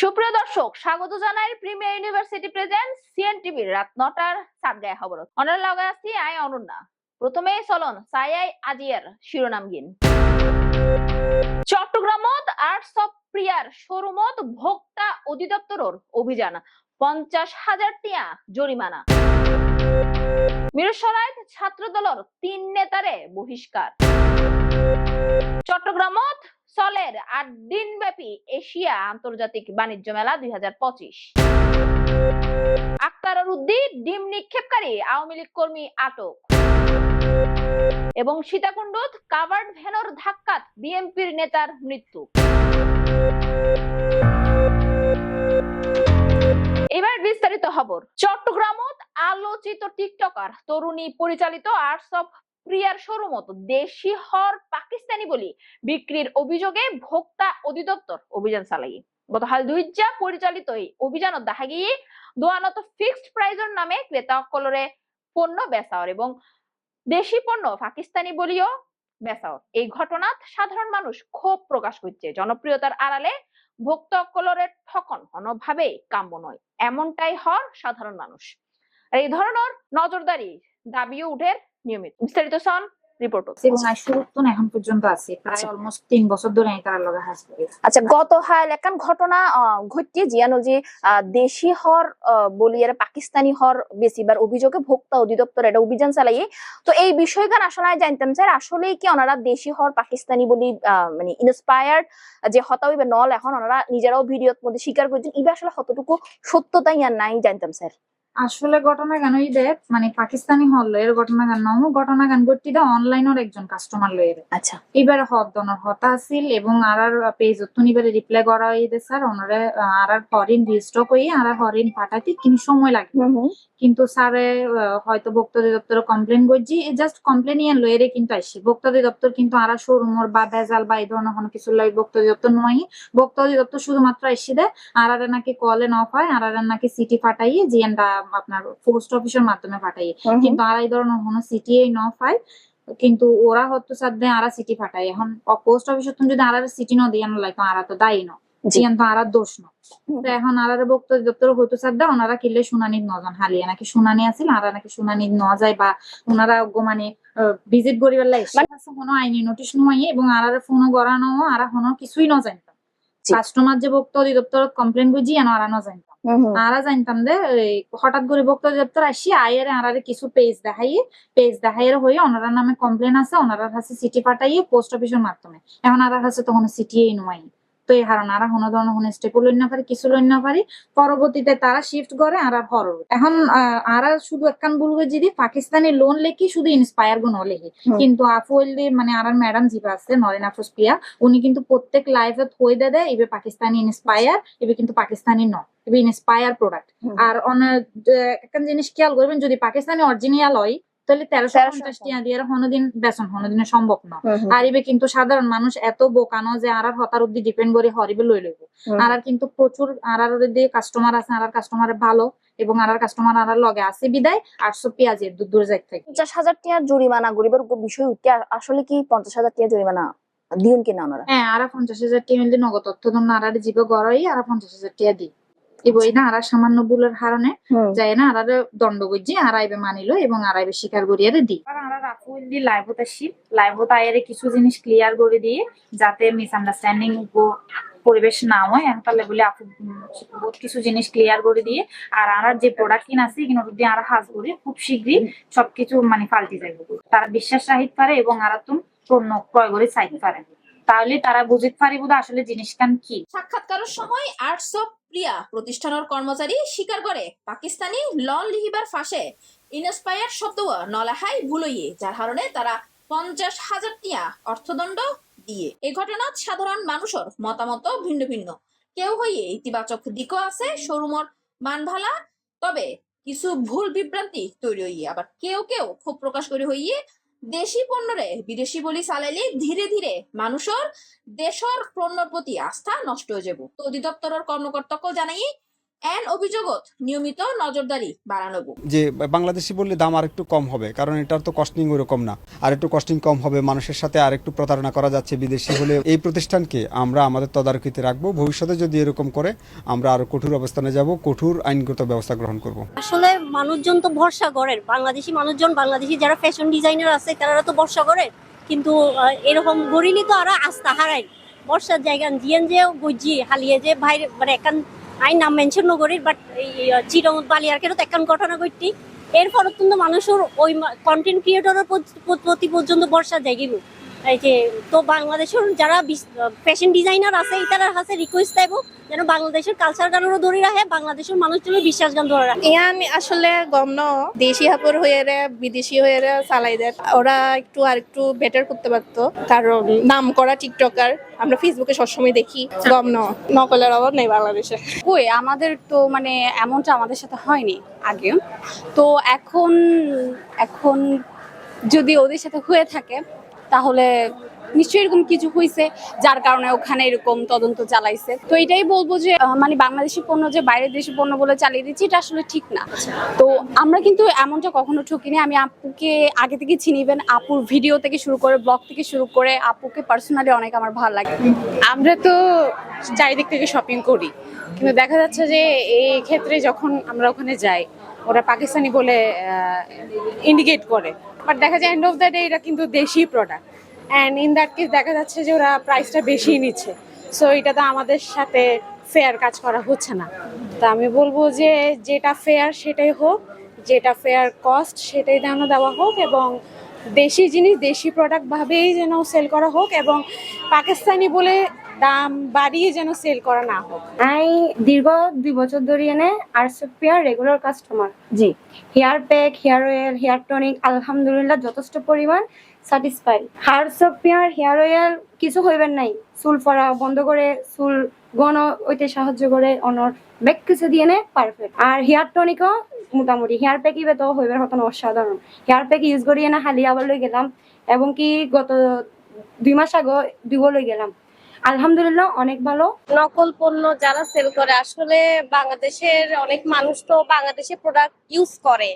সুপ্রিয় দর্শক, স্বাগত জানাই প্রিমিয়ার ইউনিভার্সিটি প্রেজেন্ট সিএন টিভির রাত নটার সাতগায় খবর। অনার লগে আছি আই অনন্যা প্রথমে চলন সাইয়াই আজিয়ার শিরোনাম গিন চট্টগ্রামত আর্টস অফ প্রিয়ার শোরুমত ভোক্তা অধিদপ্তরের অভিযান, পঞ্চাশ হাজার টিয়া জরিমানা। মিরসরাইত ছাত্র দলের তিন নেতারে বহিষ্কার। চট্টগ্রামত চলের আট দিন ব্যাপী এশিয়া আন্তর্জাতিক বাণিজ্য মেলা দুই হাজার পঁচিশ। আক্তার উদ্দিন, ডিম নিক্ষেপকারী, আওয়ামী লীগ কর্মী আটক। এবং সীতাকুণ্ডত কাভার্ড ভ্যানর ধাক্কাত বিএনপির নেতার মৃত্যু। এবার বিস্তারিত খবর। চট্টগ্রামত আলোচিত টিকটকার, তরুণী পরিচালিত আর্টস অফ প্রিয়ার শোরুমত দেশি হর পাকিস্তানি বলি বিক্রির অভিযোগে ভোক্তা অধিদপ্তর অভিযান চালাই গতকাল দুইজা পরিচালিত এই অভিযানত দেখা গিয়ে দোয়ানত ফিক্সড প্রাইজের নামে ক্রেতা কলরে পণ্য বেচাওয়ার এবং দেশি পণ্য পাকিস্তানি বলিও বেচাওয়ার। এই ঘটনাত সাধারণ মানুষ ক্ষোভ প্রকাশ করছে। জনপ্রিয়তার আড়ালে ভোক্তা কলরের ঠকন কোনোভাবেই কাম্য নয়। এমনটাই হর সাধারণ মানুষ। এই ধরনের নজরদারি দাবিও উঠে নিয়মিত। বিস্তারিত সন রিপোর্ট এবং এখন পর্যন্ত আছে প্রায় আচ্ছা। অলমোস্ট তিন বছর ধরে আমি তার লগে আচ্ছা গত হাল ঘটনা জিয়ানো যে দেশি হর বলিয়ার পাকিস্তানি হর বেশিবার অভিযোগে ভোক্তা অধিদপ্তর এটা অভিযান চালাইয়ে। তো এই বিষয়গান আসলে জানতাম স্যার আসলেই কি ওনারা দেশি হর পাকিস্তানি বলি আহ, মানে ইন্সপায়ার্ড যে ইবে নল এখন ওনারা নিজেরাও ভিডিওর মধ্যে স্বীকার করছেন ইবে আসলে কতটুকু সত্যতাই আর নাই জানতাম স্যার। আসলে ঘটনা কেন ওই দেখ মানে পাকিস্তানি হল এর ঘটনা কেন নম ঘটনা কেন ঘটতি দা অনলাইনের একজন কাস্টমার লয়ের আচ্ছা। এবারে হদ দনর হতা আছিল এবং আর আর পেজ উত্তন এবারে রিপ্লাই করা হইতে স্যার। ওনারে আর আর হরিণ রিস্টক হই আর আর হরিণ পাঠাতে কিন্তু সময় লাগে। কিন্তু স্যারে হয়তো ভোক্তা অধিদপ্তরে কমপ্লেন করছি জাস্ট কমপ্লেন ইয়ান লয়েরে কিন্তু আসছি ভোক্তা অধিদপ্তর কিন্তু আর শোরুমর বা ভেজাল বা এই ধরনের কোনো কিছু লয় ভোক্তা অধিদপ্তর নয়। ভোক্তা অধিদপ্তর শুধুমাত্র এসে দেয় আর আর নাকি কলে নফ হয় আর আর নাকি সিটি ফাটাইয়ে জিএনটা আপনার পোস্ট অফিসের মাধ্যমে হুম। কিন্তু আর এই ধরনের কোনো সিটি এই নফ হয় কিন্তু ওরা হয়তো সাথে আরা সিটি ফাটাই এখন পোস্ট অফিসের যদি আর সিটি ন দিয়ে লাগতো আরা তো দায়ী ন। জিয়ান তো আর দোষ ন। তো এখন বক্ত দপ্তর ওনারা কিনলে নজন হালিয়ে নাকি শুনানি আছিল আর নাকি শুনানি ন যায় বা ওনারা মানে ভিজিট করিবার লাগে কোনো আইনি নোটিশ নয় এবং আর ফোনও করানো আর হনো কিছুই ন জানতাম কাস্টমার যে ভোক্তা অধিদপ্তর কমপ্লেন বুঝি আর ন জানতাম। আরা জানতাম যে হঠাৎ করে ভোক্তা অধিদপ্তর আসি আয়ের আরারে কিছু পেজ দেখাইয়ে পেজ দেখাইয়ের হয়ে ওনারা নামে কমপ্লেন আছে ওনারা কাছে সিটি পাঠাইয়ে পোস্ট অফিসের মাধ্যমে। এখন আর কাছে তখন সিটিই নয় তো এই হারণ আর কোনো ধরনের কোনো স্টেপ লইন না পারি কিছু লইন না পারি। পরবর্তীতে তারা শিফট করে আর আর হরর। এখন আর আর শুধু একখান বলবে যদি পাকিস্তানি লোন লেখি শুধু ইন্সপায়ার গুণ লেখি। কিন্তু আফুল দি মানে আর ম্যাডাম জিবা আছে নরেন আফুস পিয়া উনি কিন্তু প্রত্যেক লাইফে হয়ে দেয় এবে পাকিস্তানি ইন্সপায়ার এবে কিন্তু পাকিস্তানি ন এবে ইন্সপায়ার প্রোডাক্ট আর অনেক একটা জিনিস খেয়াল করবেন যদি পাকিস্তানি অরিজিনাল হয় তাহলে তেরোশো পঞ্চাশ টিয়া দিয়ে কোনোদিন বেতন কোনোদিন সম্ভব না। আর ইবে কিন্তু সাধারণ মানুষ এত বোকানো যে আর হতার অব্দি ডিপেন্ড করে হরিবে লই লইব। আর কিন্তু প্রচুর আর দিয়ে কাস্টমার আছে আর কাস্টমার ভালো এবং আর কাস্টমার আর লগে আছে বিদায় আটশো পেঁয়াজের দূর দূর যাই থাকে। পঞ্চাশ হাজার টাকার জরিমানা গরিবের বিষয় উঠতে আসলে কি পঞ্চাশ হাজার টাকা জরিমানা দিন কিনা ওনারা? হ্যাঁ আর পঞ্চাশ হাজার টিয়া নগদ তথ্য ধন্য আর জীবে গড়াই আর পঞ্চাশ হাজার টিয়া দিই। এবই না আর সামান্য ভুলের কারণে যায় না আর দণ্ড বুঝছি আর আইবে মানিলো এবং আর আইবে স্বীকার করিয়ে দিই। আর রাফুল দি লাইভত আসি লাইভত আয়ের কিছু জিনিস ক্লিয়ার করে দিয়ে যাতে মিসআন্ডারস্ট্যান্ডিং পরিবেশ না হয় এখন তাহলে বলে আপু বহুত কিছু জিনিস ক্লিয়ার করে দিয়ে আর আর যে প্রোডাক্ট কিন আছে কিনা যদি আর হাজ করি খুব শীঘ্রই সবকিছু মানে পাল্টে যাবে তারা বিশ্বাস রাহিত পারে এবং আর তুমি পণ্য ক্রয় করে চাইতে পারে। তাহলে তারা বুঝতে পারিব আসলে জিনিসখান কি। সাক্ষাৎকারের সময় আর্টস অফ প্রিয়া প্রতিষ্ঠানের কর্মচারী স্বীকার করে, পাকিস্তানি লন লিহিবার ফাঁসে ইনস্পায়ার শব্দ নলাহাই ভুলইয়ে, যার কারণে তারা পঞ্চাশ হাজার টিয়া অর্থদণ্ড দিয়ে। এই ঘটনাত সাধারণ মানুষের মতামত ভিন্ন ভিন্ন। কেউ হইয়ে ইতিবাচক দিকও আছে শোরুমর মান ভালা তবে কিছু ভুল বিভ্রান্তি তৈরি হইয়ে, আবার কেউ কেউ ক্ষোভ প্রকাশ করে হইয়ে দেশি পণ্যরে, বিদেশি বলি চালাইলে ধীরে ধীরে মানুষের দেশের পণ্যের প্রতি আস্থা নষ্ট হয়ে যাব। তো অধিদপ্তরের কর্মকর্তাকে জানাই এন অভিযোগত নিয়মিত নজরদারি বাড়ানো যে বাংলাদেশি বললে দাম আর একটু কম হবে কারণ এটার তো কস্টিং ওরকম না। আর একটু কস্টিং কম হবে মানুষের সাথে আর একটু প্রতারণা করা যাচ্ছে বিদেশি হলে। এই প্রতিষ্ঠানকে আমরা আমাদের তদারকিতে রাখব ভবিষ্যতে যদি এরকম করে আমরা আরও কঠোর অবস্থানে যাব কঠোর আইনগত ব্যবস্থা গ্রহণ করব। আসলে মানুষজন তো ভরসা করেন বাংলাদেশি মানুষজন বাংলাদেশি যারা ফ্যাশন ডিজাইনার আছে তারা তো ভরসা করে। কিন্তু এরকম গরিলি তো আরও আস্থা হারাই বর্ষার জায়গা জিয়ান যে, বুঝি হালিয়ে যে বাইরে মানে একান আই নাম মেনশন নগরীর বাট চিরং বালিয়ারকেরও তো একান ঘটনা ঘটি এরপর কিন্তু মানুষের ওই কন্টেন্ট ক্রিয়েটরের প্রতি পর্যন্ত বর্ষা জায়গিল এই যে তো বাংলাদেশের যারা ফ্যাশন ডিজাইনার আছে তারা কাছে রিকোয়েস্ট দেব যেন বাংলাদেশের কালচার গানেরও ধরে রাখে বাংলাদেশের মানুষজনের বিশ্বাস গান ধরে রাখে। ইয়ান আসলে গম ন দেশি হাপুর হয়ে রে বিদেশি হয়ে রে চালাই দেয় ওরা একটু আর একটু বেটার করতে পারতো। কারণ নাম করা টিকটকার আমরা ফেসবুকে সবসময় দেখি গম ন নকলের অভাব নেই বাংলাদেশে। কই আমাদের তো মানে এমনটা আমাদের সাথে হয়নি আগে তো এখন এখন যদি ওদের সাথে হয়ে থাকে তাহলে নিশ্চয়ই এরকম কিছু হয়েছে যার কারণে ওখানে এরকম তদন্ত চালাইছে। তো এটাই বলব যে মানে বাংলাদেশি পণ্য যে, বাইরের দেশি পণ্য বলে চালিয়ে দিচ্ছি, এটা আসলে ঠিক না। তো আমরা কিন্তু এমনটা কখনো ঠকিনি। আমি আপুকে আগে থেকে চিনিবেন আপুর ভিডিও থেকে শুরু করে ব্লগ থেকে শুরু করে, আপুকে পার্সোনালি অনেক আমার ভালো লাগে। আমরা তো চারিদিক থেকে শপিং করি। কিন্তু দেখা যাচ্ছে যে, এই ক্ষেত্রে যখন আমরা ওখানে যাই, ওরা পাকিস্তানি বলে ইন্ডিকেট করে। বাট দেখা যায় এন্ড অফ দ্য ডে এটা কিন্তু দেশি product and in that case দেখা যাচ্ছে যে ওরা প্রাইসটা বেশি নিচ্ছে। সো এটা তো আমাদের সাথে ফেয়ার কাজ করা হচ্ছে না। তা আমি বলব যে যেটা ফেয়ার সেটাই হোক, যেটা ফেয়ার কস্ট সেটাই যেন দেওয়া হোক এবং দেশি জিনিস, দেশি প্রোডাক্ট ভাবেই যেন সেল করা হোক এবং পাকিস্তানি বলে দাম বাড়িয়ে যেন সেল করা না হোক। আমি দীর্ঘ দুই বছর ধরে এনে আর্টসপিয়ার রেগুলার কাস্টমার জি hair pack hair oil hair tonic আলহামদুলিল্লাহ যথেষ্ট পরিমাণ স্যাটিসফাইড হার্টসপিয়ার হেয়ার অয়েল কিছু হইবেন নাই। চুল পড়া বন্ধ করে, চুল গণ ওইতে সাহায্য করে, অনর বেক কিছু দিয়ে নে পারফেক্ট আর হেয়ার টনিকও মোটামুটি হেয়ার প্যাক ইবে তো হইবার হতো অসাধারণ। হেয়ার প্যাক ইউজ করি এনে হালি আবার লই গেলাম। এবং কি গত দুই মাস আগে দিব লই গেলাম। আলহামদুলিল্লাহ, অনেক ভালো। নকল পণ্য যারা সেল করে, আসলে বাংলাদেশের অনেক মানুষ তো বাংলাদেশে প্রোডাক্ট ইউজ করে।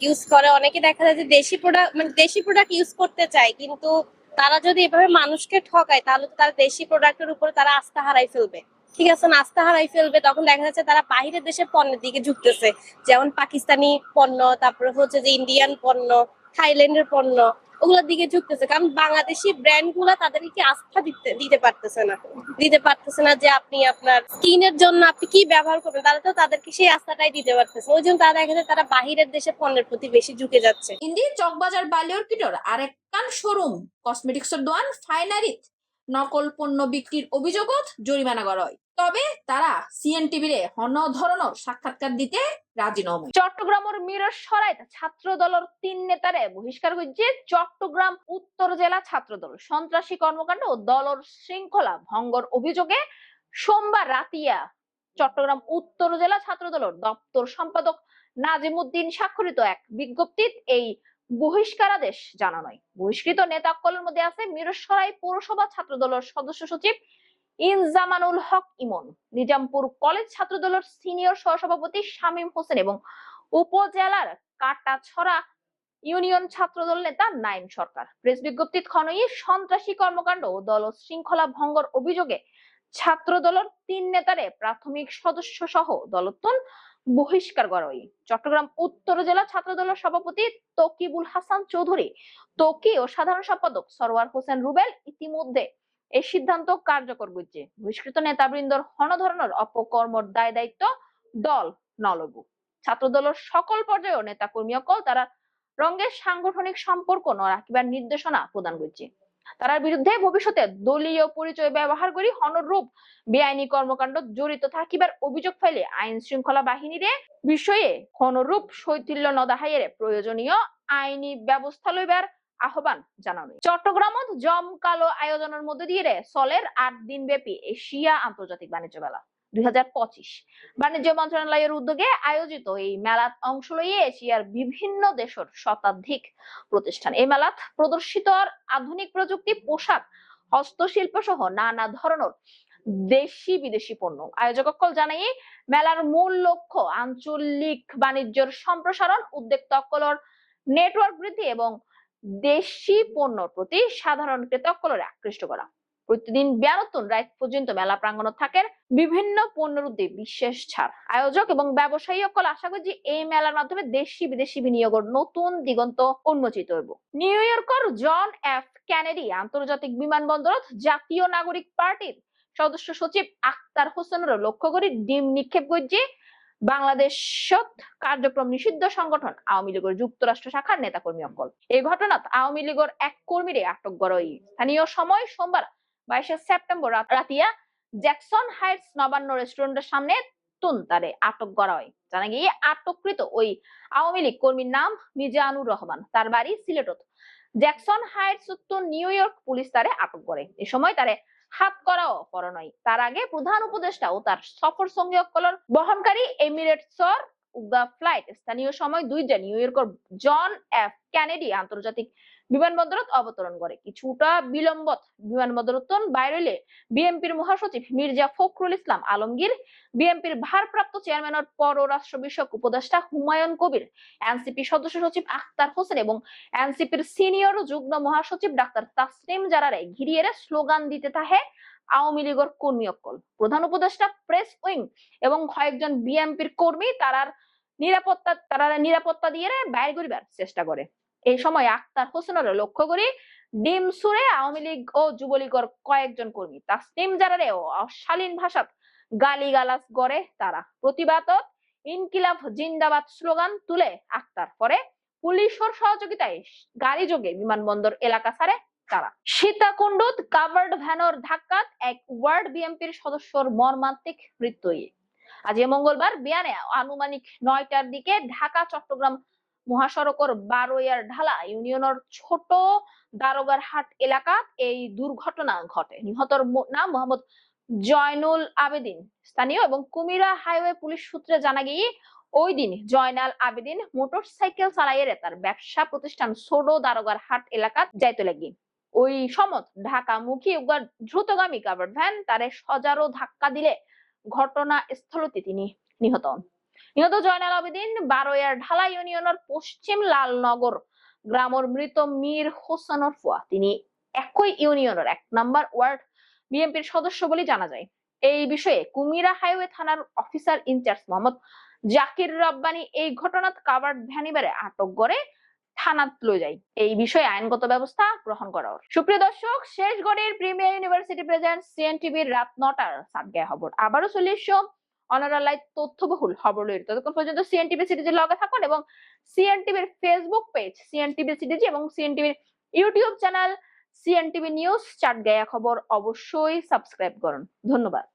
ইউজ করে, অনেকে দেখা যায় যে দেশি প্রোডাক্ট মানে দেশি প্রোডাক্ট ইউজ করতে চায়, কিন্তু তারা যদি এভাবে মানুষকে ঠকায়, তাহলে তো তারা দেশি প্রোডাক্টের উপরে তারা আস্থা হারাই ফেলবে। ঠিক আছে আস্থা হারাই ফেলবে, তখন দেখা যাচ্ছে তারা বাইরের দেশের পণ্যের দিকে ঝুঁকতেছে। যেমন পাকিস্তানি পণ্য, তারপরে হচ্ছে যে ইন্ডিয়ান পণ্য থাইল্যান্ডের পণ্য ওগুলোর দিকে ঝুঁকতেছে। কারণ বাংলাদেশি ব্র্যান্ডগুলা তাদেরকে আস্থা দিতে দিতে পারতেছে না। দিতে পারতেছে না যে আপনি আপনার স্কিনের জন্য আপনি কি ব্যবহার করবেন তারা তো তাদেরকে সেই আস্থাটাই দিতে পারতেছে ওই জন্য তারা দেখা তারা বাহিরের দেশে পণ্যের প্রতি বেশি ঝুঁকে যাচ্ছে। ইন্দি চকবাজার বালিয়রকিটর আরেক কান শোরুম কসমেটিক্সের দোয়ান ফাইনারিত নকল পণ্য বিক্রির অভিযোগত জরিমানা করা হয়। তবে তারা সিএনটিভি রে হন ধরনের সাক্ষাৎকার দিতে রাজি নয় চট্টগ্রামের মিরর সরাইত ছাত্র দলের তিন নেতারে বহিষ্কার করছে চট্টগ্রাম উত্তর জেলা ছাত্র দল সন্ত্রাসী কর্মকাণ্ড ও দলর শৃঙ্খলা ভঙ্গর অভিযোগে সোমবার রাতিয়া চট্টগ্রাম উত্তর জেলা ছাত্র দলের দপ্তর সম্পাদক নাজিমুদ্দিন স্বাক্ষরিত এক বিজ্ঞপ্তিত এই বহিষ্কারাদেশ জানানো বহিষ্কৃত নেতাকলের মধ্যে আছে মিরসরাই পৌরসভা ছাত্র দলের সদস্য সচিব ইনজামানুল হক ইমন, নিজামপুর কলেজ ছাত্র দলের সিনিয়র সহসভাপতি শামীম হোসেন এবং উপজেলার কাটাছড়া ইউনিয়ন ছাত্রদল নেতা নাইম সরকার। প্রেস বিজ্ঞপ্তিত খনই সন্ত্রাসী কর্মকাণ্ড ও দল শৃঙ্খলা ভঙ্গর অভিযোগে ছাত্র দলের তিন নেতারে প্রাথমিক সদস্য সহ দলতুন বহিষ্কার করা হয় চট্টগ্রাম উত্তর জেলা ছাত্র দলের সভাপতি তকিবুল হাসান চৌধুরী, তকি ও সাধারণ সম্পাদক সরওয়ার হোসেন রুবেল ইতিমধ্যে এই সিদ্ধান্ত কার্যকর করছে। বহিষ্কৃত নেতাবৃন্দর হন ধরনের অপকর্মর দায় দায়িত্ব দল নলবু ছাত্র দলের সকল পর্যায়ে নেতা কর্মী অকল তারা রঙের সাংগঠনিক সম্পর্ক ন রাখিবার নির্দেশনা প্রদান করছে। তার বিরুদ্ধে ভবিষ্যতে দলীয় পরিচয় ব্যবহার করি হনরূপ বেআইনি কর্মকাণ্ড জড়িত থাকিবার অভিযোগ ফাইলে আইন শৃঙ্খলা বাহিনীরে বিষয়ে হনরূপ শৈথিল্য নদাহাইয়ের প্রয়োজনীয় আইনি ব্যবস্থা লইবার আহ্বান জানানো। চট্টগ্রামত জমকালো আয়োজনের মধ্যে দিয়ে চলের আট দিন ব্যাপী এশিয়া আন্তর্জাতিক বাণিজ্য মেলা বাণিজ্য মন্ত্রণালয়ের উদ্যোগে আয়োজিত এই মেলাত অংশ লইয়ে এশিয়ার বিভিন্ন দেশের শতাধিক প্রতিষ্ঠান। এই মেলাত প্রদর্শিত আধুনিক প্রযুক্তি, পোশাক হস্তশিল্প সহ নানা ধরনের দেশি বিদেশি পণ্য। আয়োজক অকল জানাই মেলার মূল লক্ষ্য আঞ্চলিক বাণিজ্যের সম্প্রসারণ উদ্যোগ তকলর নেটওয়ার্ক বৃদ্ধি এবং দেশি পণ্যর প্রতি সাধারণ ক্রেতাকলরে আকৃষ্ট করা। প্রতিদিন বেয়ানতুন রাত পর্যন্ত মেলা প্রাঙ্গণ থাকে বিভিন্ন পণ্যের উদ্যোগ বিশেষ ছাড়। আয়োজক এবং ব্যবসায়ী অকল আশা করি যে এই মেলার মাধ্যমে দেশি বিদেশি বিনিয়োগের নতুন দিগন্ত উন্মোচিত হইব। নিউ ইয়র্কর জন এফ ক্যানেডি আন্তর্জাতিক বিমানবন্দরত জাতীয় নাগরিক পার্টির সদস্য সচিব আক্তার হোসেনের লক্ষ্য করে ডিম নিক্ষেপ করছে। বাংলাদেশত কার্যক্রম নিষিদ্ধ সংগঠন আওয়ামী লীগের যুক্তরাষ্ট্র শাখার নেতাকর্মী এই ঘটনাত আওয়ামী লীগের এক কর্মীরে আটক গড়ই। স্থানীয় সময় সোমবার বাইশে সেপ্টেম্বর রাতিয়া জ্যাকসন হাইটস নবান্ন রেস্টুরেন্টের সামনে তুন তারে আটক করা হয় জানা গিয়ে আটককৃত ওই আওয়ামী লীগ কর্মীর নাম মিজানুর রহমান। তার বাড়ি সিলেটত। জ্যাকসন হাইটস উত্তর নিউ ইয়র্ক পুলিশ তারে আটক করে। এ সময় তারে হাত করাও পরনয়। তার আগে প্রধান উপদেষ্টা ও তার সফর সঙ্গী অকলন বহনকারী এমিরেটসর উগা ফ্লাইট স্থানীয় সময় দুইটা, নিউ ইয়র্কের জন এফ কেনেডি আন্তর্জাতিক বিমানবন্দরত অবতরণ করে। কিছুটা বিলম্বত বিমানবন্দরত বাইরেলে বিএনপির মহাসচিব মির্জা ফখরুল ইসলাম আলমগীর, বিএনপির ভারপ্রাপ্ত চেয়ারম্যানের পররাষ্ট্র বিষয়ক উপদেষ্টা হুমায়ুন কবির, এনসিপি সদস্য সচিব আখতার হোসেন এবং এনসিপির সিনিয়র যুগ্ম মহাসচিব ডাক্তার তাসনিম জারারে ঘিরিয়ে স্লোগান দিতে থাকে আওয়ামী লীগের কর্মী অকল প্রধান উপদেষ্টা প্রেস উইং এবং কয়েকজন বিএনপির কর্মী তারার নিরাপত্তা তারা নিরাপত্তা দিয়ে বাইর করিবার চেষ্টা করে। এই সময় আক্তার হোসেনের লক্ষ্য করে, ডিম সুরে আওয়ামী লীগ ও যুবলীগের কয়েকজন কর্মী, তাসনিম জারারে ও অশালীন ভাষাত গালি গালাজ গড়ে তারা। প্রতিবাদত ইনকিলাব জিন্দাবাদ স্লোগান তুলে আক্তার পরে পুলিশের সহযোগিতায় গাড়ি যোগে বিমানবন্দর এলাকা ছাড়ে তারা। সীতাকুণ্ডত কাভার্ড ভ্যানর ধাক্কাত এক ওয়ার্ড বিএমপির সদস্যর মর্মান্তিক মৃত্যু আজ মঙ্গলবার বিয়ানে আনুমানিক নয়টার দিকে ঢাকা চট্টগ্রাম মহাসড়কর বারোয়ার ঢালা ইউনিয়নের ছোট দারোগার হাট এলাকাত এই দুর্ঘটনা ঘটে। নিহতর নাম মোহাম্মদ জয়নুল আবেদিন। স্থানীয় এবং কুমিরা হাইওয়ে পুলিশ সূত্রে জানা গিয়ে ওই দিন জয়নাল আবেদিন মোটরসাইকেল চালাইয়ে তার ব্যবসা প্রতিষ্ঠান সোডো দারোগার হাট এলাকাত যাইতে লাগি। ওই সমত ঢাকা মুখী উগার দ্রুতগামী কাভার্ড ভ্যান তারে সজারো ধাক্কা দিলে ঘটনা স্থলতে তিনি নিহত হন। নিহত জয়নাল আবেদিন বারোয়ার ঢালা ইউনিয়নের পশ্চিম লালনগর গ্রামের মৃত মীর হোসেনের ফুয়া। তিনি একই ইউনিয়নের এক নাম্বার ওয়ার্ড বিএনপির সদস্য বলে জানা যায়। এই বিষয়ে কুমিরা হাইওয়ে থানার officer in charge Mohammad Zakir Rabbani এই ঘটনাত কাভার্ড ভ্যানিবারে আটক করে থানাত লয়ে যায়। এই বিষয়ে আইনগত ব্যবস্থা গ্রহণ করা। সুপ্রিয় দর্শক শেষ গড়ের প্রিমিয়ার ইউনিভার্সিটি প্রেজেন্ট সিএনটিভির রাত নটার সাতগায় খবর। আবারও চলে এসো অনারালাই তথ্যবহুল খবর লইর ততক্ষণ পর্যন্ত সিএনটিভি সিরিজের লগে থাকুন এবং সিএনটিভির ফেসবুক পেজ সিএনটিভি সিরিজ এবং সিএনটিভির ইউটিউব চ্যানেল সিএনটিভি নিউজ চাট গায়া খবর অবশ্যই সাবস্ক্রাইব করুন। ধন্যবাদ।